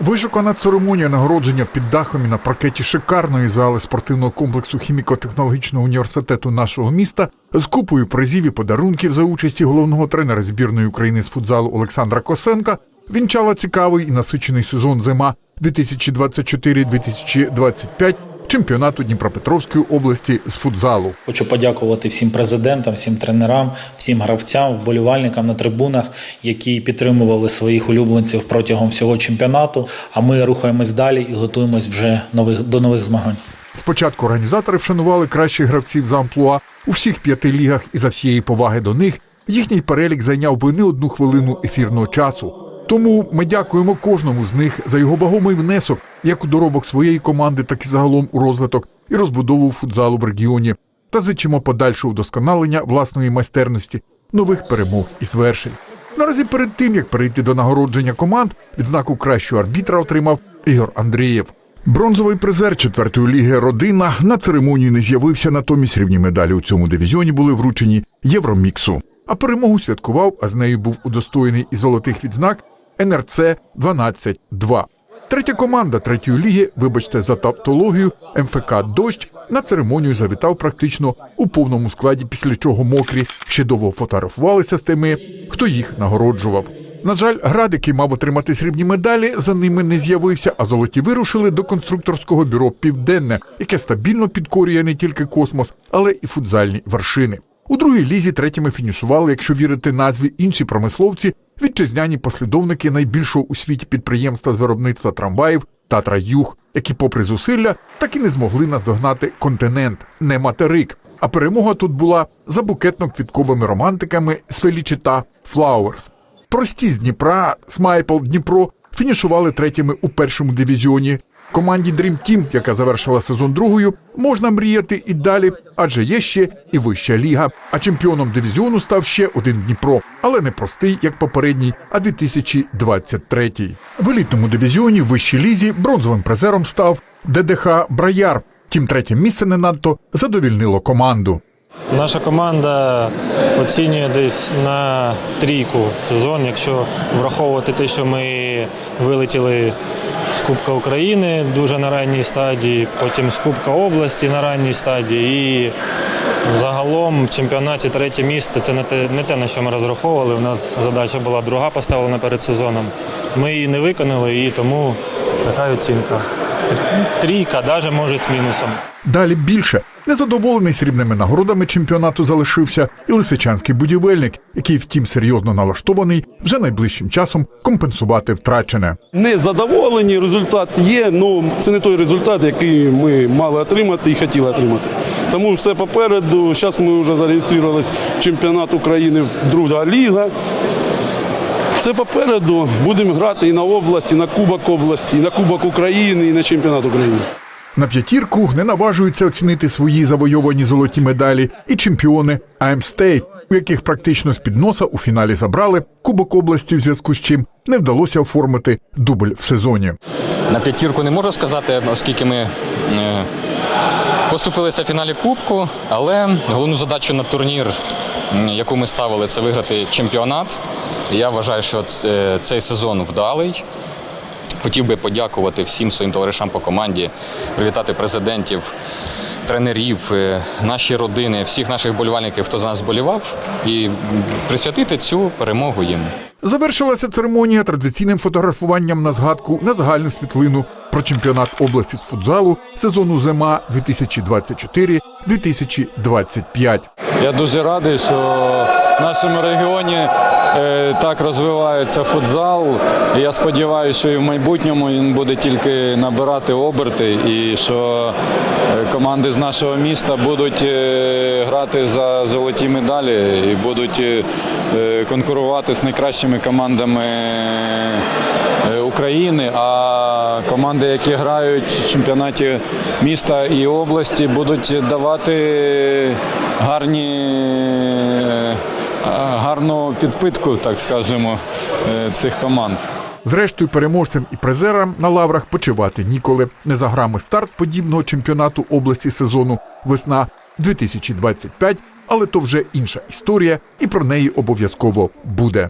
Вишукана церемонія нагородження під дахом і на паркеті шикарної зали спортивного комплексу хіміко-технологічного університету нашого міста з купою призів і подарунків за участі головного тренера збірної України з футзалу Олександра Косенка вінчала цікавий і насичений сезон зима 2024-2025 чемпіонату Дніпропетровської області з футзалу. Хочу подякувати всім президентам, всім тренерам, всім гравцям, вболівальникам на трибунах, які підтримували своїх улюбленців протягом всього чемпіонату. А ми рухаємось далі і готуємось вже нових до нових змагань. Спочатку організатори вшанували кращих гравців за амплуа у всіх п'яти лігах і за всієї поваги до них їхній перелік зайняв би не одну хвилину ефірного часу. Тому ми дякуємо кожному з них за його вагомий внесок як у доробок своєї команди, так і загалом у розвиток і розбудову футзалу в регіоні та зичимо подальшого вдосконалення власної майстерності, нових перемог і звершень. Наразі перед тим як перейти до нагородження команд, відзнаку кращого арбітра отримав Ігор Андрієв. Бронзовий призер четвертої ліги Родина на церемонії не з'явився, натомість рівні медалі у цьому дивізіоні були вручені Євроміксу. А перемогу святкував, а з нею був удостоєний і золотих відзнак НРЦ 12-2. Третя команда третьої ліги, вибачте за тавтологію, МФК Дощ на церемонію завітав практично у повному складі, після чого мокрі ще довго фотографувалися з тими, хто їх нагороджував. На жаль, град, який мав отримати срібні медалі, за ними не з'явився, а золоті вирушили до конструкторського бюро Південне, яке стабільно підкорює не тільки космос, але і футзальні вершини. У другій лізі третіми фінішували, якщо вірити назві інші промисловці, вітчизняні послідовники найбільшого у світі підприємства з виробництва трамваїв Татра Юг, які, попри зусилля, так і не змогли наздогнати континент, не материк. А перемога тут була за букетно-квітковими романтиками з Фелічита Флауерс. Прості з Дніпра, Смайпл Дніпро фінішували третіми у першому дивізіоні. Команді Dream Team, яка завершила сезон другою, можна мріяти і далі, адже є ще і вища ліга. А чемпіоном дивізіону став ще один Дніпро, але не простий, як попередній, а 2023. В елітному дивізіоні в вищій лізі бронзовим призером став ДДХ Браяр. Тім третє місце не надто задовільнило команду. Наша команда оцінює десь на трійку сезон, якщо враховувати те, що ми вилетіли з Кубка України дуже на ранній стадії, потім з Кубка області на ранній стадії. І загалом в чемпіонаті третє місце це не те, не те, на що ми розраховували. У нас задача була друга поставлена перед сезоном. Ми її не виконали, і тому така оцінка. Трійка, навіть може з мінусом. Далі більше незадоволений срібними нагородами чемпіонату залишився і лисичанський будівельник, який, втім, серйозно налаштований вже найближчим часом компенсувати втрачене. Не задоволені, результат є, але це не той результат, який ми мали отримати і хотіли отримати. Тому все попереду. Зараз ми вже зареєструвалися в чемпіонат України, друга ліга. Все попереду. Будемо грати і на області, і на Кубок області, і на Кубок України, і на чемпіонат України. На п'ятірку не наважуються оцінити свої завойовані золоті медалі і чемпіони АМ Стейт, у яких практично з під носа у фіналі забрали Кубок області, в зв'язку з чим не вдалося оформити дубль в сезоні. На п'ятірку не можу сказати, оскільки ми е, поступилися в фіналі Кубку, але головну задачу на турнір, яку ми ставили, це виграти чемпіонат. Я вважаю, що цей сезон вдалий. Хотів би подякувати всім своїм товаришам по команді, привітати президентів, тренерів, е, наші родини, всіх наших болівальників, хто за нас болівав, і присвятити цю перемогу їм. Завершилася церемонія традиційним фотографуванням на згадку на загальну світлину про чемпіонат області з футзалу сезону зима 2024-2025. Я дуже радий, що в нашому регіоні е, так розвивається футзал. Я сподіваюся, що і в майбутньому він буде тільки набирати оберти, і що е, команди з нашого міста будуть е, грати за золоті медалі і будуть конкурувати з найкращими командами України. А команди, які грають в чемпіонаті міста і області, будуть давати гарні. е, Гарну підпитку, так скажемо, е, цих команд. Зрештою, переможцям і призерам на лаврах почивати ніколи. Не за грами старт подібного чемпіонату області сезону весна 2025, але то вже інша історія, і про неї обов'язково буде.